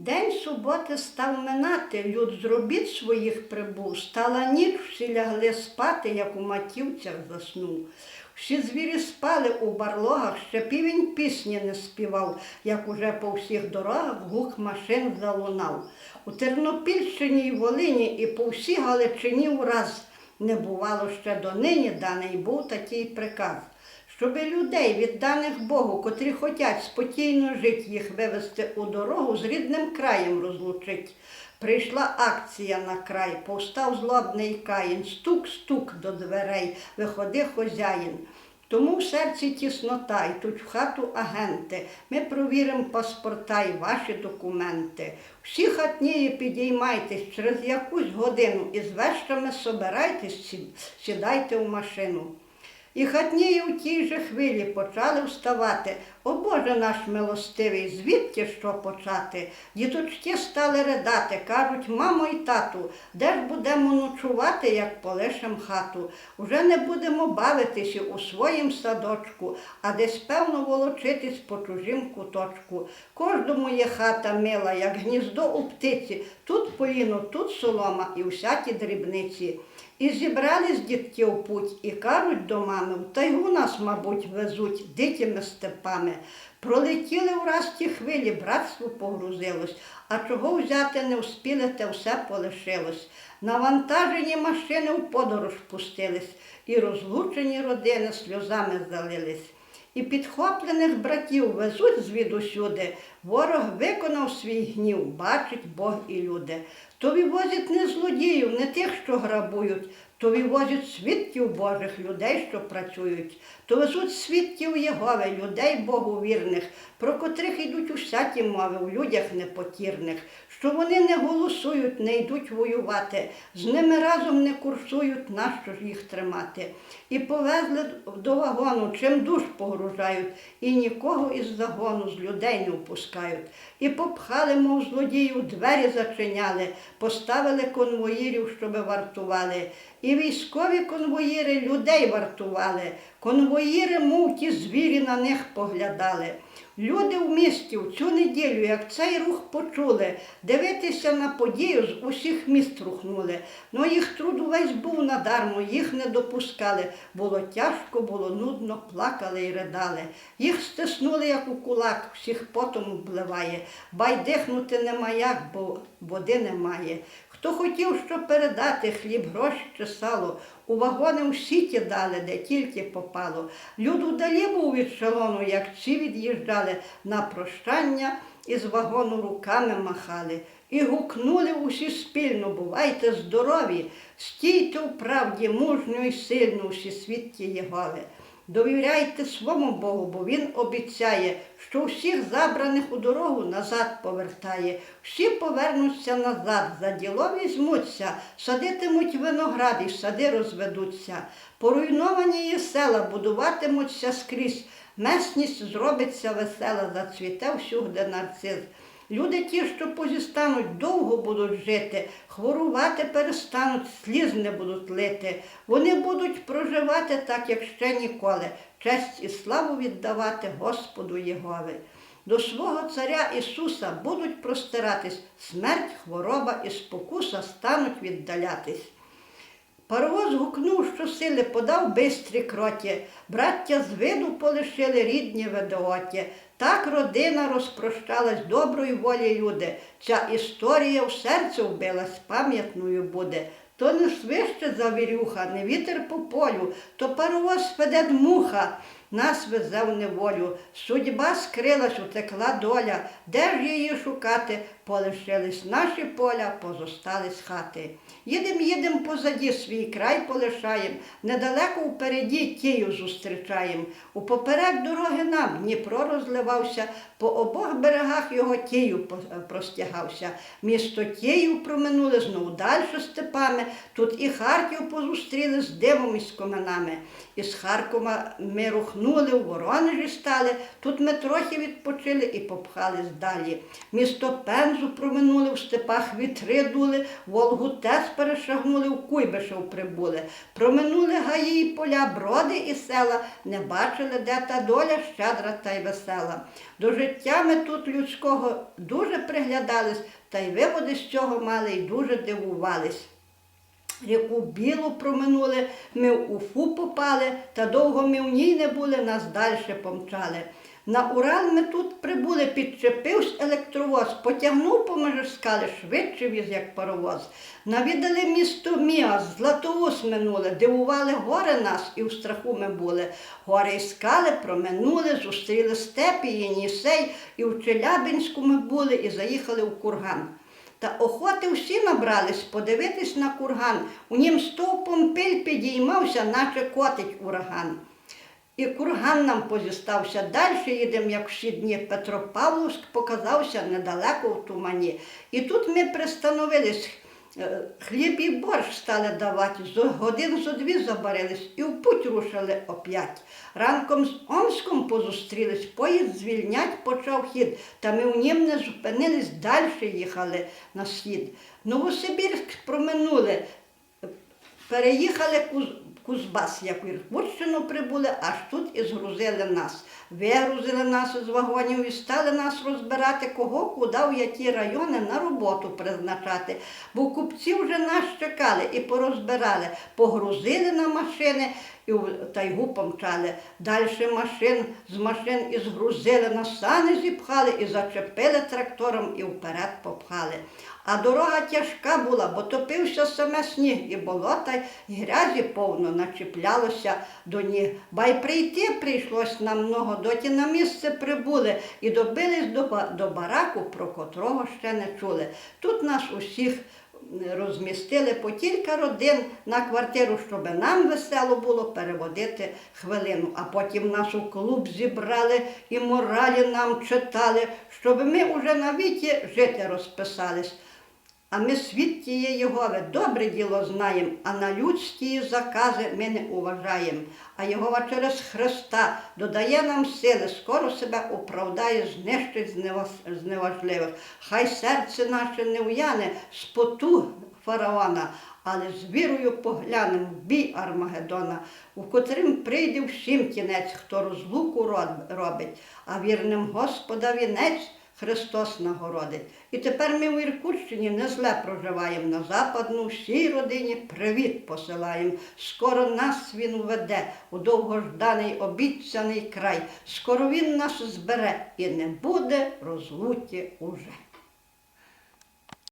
День суботи став минати, люд з робіт своїх прибув, стала ніч, всі лягли спати, як у матівцях заснув. Всі звірі спали у барлогах, ще півень пісні не співав, як уже по всіх дорогах гук машин залунав. У Тернопільщині й Волині і по всій Галичині ураз не бувало ще донині, даний був такий приказ. Щоби людей, відданих Богу, котрі хотять спокійно жити, їх вивести у дорогу, з рідним краєм розлучить. Прийшла акція на край, повстав злобний каїн, стук-стук до дверей, виходи хозяїн. Тому в серці тіснота, йдуть в хату агенти. Ми провіримо паспорта і ваші документи. Всі хатнії підіймайтесь через якусь годину і з вещами собирайтесь, сідайте в машину. І хатнії у тій же хвилі почали вставати. О Боже наш милостивий, звідки що почати? Діточки стали ридати, кажуть, мамо і тату, де ж будемо ночувати, як полишем хату? Уже не будемо бавитися у своїм садочку, а десь певно волочитись по чужим куточку. Кожному є хата мила, як гніздо у птиці, тут поліно, тут солома і всякі дрібниці. І зібрались дітки в путь і кажуть до мами, в тайгу нас, мабуть, везуть дикими степами. Пролетіли враз ті хвилі, братство погрузилось, а чого взяти не вспіли, те все полишилось. Навантажені машини в подорож пустились, і розлучені родини сльозами залились. І підхоплених братів везуть звідусюди. Ворог виконав свій гнів, бачить Бог і люди. То вивозять не злодіїв, не тих, що грабують, то вивозять свідків Божих, людей, що працюють, то везуть свідків Єгови, людей Богу вірних, про котрих йдуть усякі мови в людях непокірних, що вони не голосують, не йдуть воювати, з ними разом не курсують, нащо ж їх тримати. І повезли до вагону, чим душ погружають, і нікого із загону з людей не впускають. І попхали, мов злодіїв, двері зачиняли, поставили конвоїрів, щоби вартували. І військові конвоїри людей вартували. Конвоїри, мов ті звірі, на них поглядали. Люди в місті в цю неділю, як цей рух почули, дивитися на подію з усіх міст рухнули. Но їх труд увесь був надармо, їх не допускали. Було тяжко, було нудно, плакали і ридали. Їх стиснули, як у кулак, всіх потом обливає. Бай дихнути нема як, бо води немає. Хто хотів що передати, хліб, гроші чи сало, у вагони всі кидали, де тільки попало. Люд удалі був від шалону, як ці від'їжджали на прощання і з вагону руками махали. І гукнули усі спільно, бувайте здорові, стійте в правді мужньо і сильно усі свідки Єгови. Довіряйте своєму Богу, бо Він обіцяє, що всіх забраних у дорогу назад повертає. Всі повернуться назад, за діло візьмуться, садитимуть виноград і сади розведуться. Поруйновані є села, будуватимуться скрізь. Месність зробиться весела, зацвіте всюди нарцис. Люди ті, що позістануть, довго будуть жити, хворувати перестануть, сліз не будуть лити. Вони будуть проживати так, як ще ніколи, честь і славу віддавати Господу Єгови. До свого царя Ісуса будуть простиратись, смерть, хвороба і спокуса стануть віддалятись. Паровоз гукнув, що сили подав бистрі кроті, браття з виду полишили рідні ведооті. Так родина розпрощалась доброї волі люди. Ця історія в серце вбилась, пам'ятною буде. То не свище завірюха, не вітер по полю, то паровоз веде муха, нас везе в неволю. Судьба скрилась, утекла доля, де ж її шукати? Полишились наші поля, позостались хати. Їдем, їдем позаді, свій край полишаєм, недалеко впереді тію зустрічаєм. У поперек дороги нам Дніпро розливався, по обох берегах його тію по- простягався. Місто тію проминули знову далі степами, тут і Харків позустріли з дивом і з коменами. Із Харкова ми рухнули віддохнули, у Воронежі стали. Тут ми трохи відпочили і попхались далі. Місто Пензу проминули, в степах вітри дули, Волгу Тес перешагнули, в Куйбишев прибули. Проминули гаї і поля, броди і села, не бачили, де та доля щедра та й весела. До життя ми тут людського дуже приглядались, та й виводи з цього мали і дуже дивувались. Ріку білу проминули, ми в Уфу попали, та довго ми в ній не були, нас далі помчали. На Урал ми тут прибули, підчепився електровоз, потягнув поміж скали, швидше віз, як паровоз. Навідали місто Міас, Златоуст минули, дивували гори нас, і в страху ми були. Гори і скали проминули, зустріли степ і Єнісей, і в Челябинську ми були, і заїхали в Курган. Та охоти всі набрались подивитись на курган. У нім стовпом пиль підіймався, наче котить ураган. І курган нам позістався. Далі їдемо, як всі дні. Петропавловськ показався недалеко в тумані. І тут ми пристановились. Е, Хліб і борщ стали давати, з годин зо дві забарились і в путь рушили оп'ять. Ранком з Омском позустрілись, поїзд звільнять почав хід, та ми в нім не зупинились, далі їхали на схід. Новосибірськ проминули, переїхали Кузбас, як в Іркутщину прибули, аж тут і згрузили нас. Вигрузили нас із вагонів і стали нас розбирати, кого, куди, в які райони на роботу призначати. Бо купці вже нас чекали і порозбирали, погрузили на машини і в тайгу помчали. Далі машин з машин і згрузили, на сани зіпхали і зачепили трактором і вперед попхали. А дорога тяжка була, бо топився саме сніг, і болота, і грязі повно начіплялося до ніг. Ба й прийти прийшлось нам много, доті на місце прибули і добились до, до бараку, про котрого ще не чули. Тут нас усіх розмістили по кілька родин на квартиру, щоб нам весело було переводити хвилину. А потім нас у клуб зібрали і моралі нам читали, щоб ми уже на віки жити розписались. А ми світ тієї Єгови добре діло знаємо, а на людські закази ми не уважаємо. А Єгова через Христа додає нам сили, скоро себе оправдає, знищить з невас- з неважливих. Хай серце наше не уяне з потуг фараона, але з вірою поглянем в бій Армагеддона, у котрим прийде всім кінець, хто розлуку робить, а вірним Господа вінець. Христос нагородить. І тепер ми в Іркутщині не зле проживаємо на западну, всій родині привіт посилаємо. Скоро нас він уведе у довгожданий обіцяний край. Скоро він нас збере і не буде розлуки уже.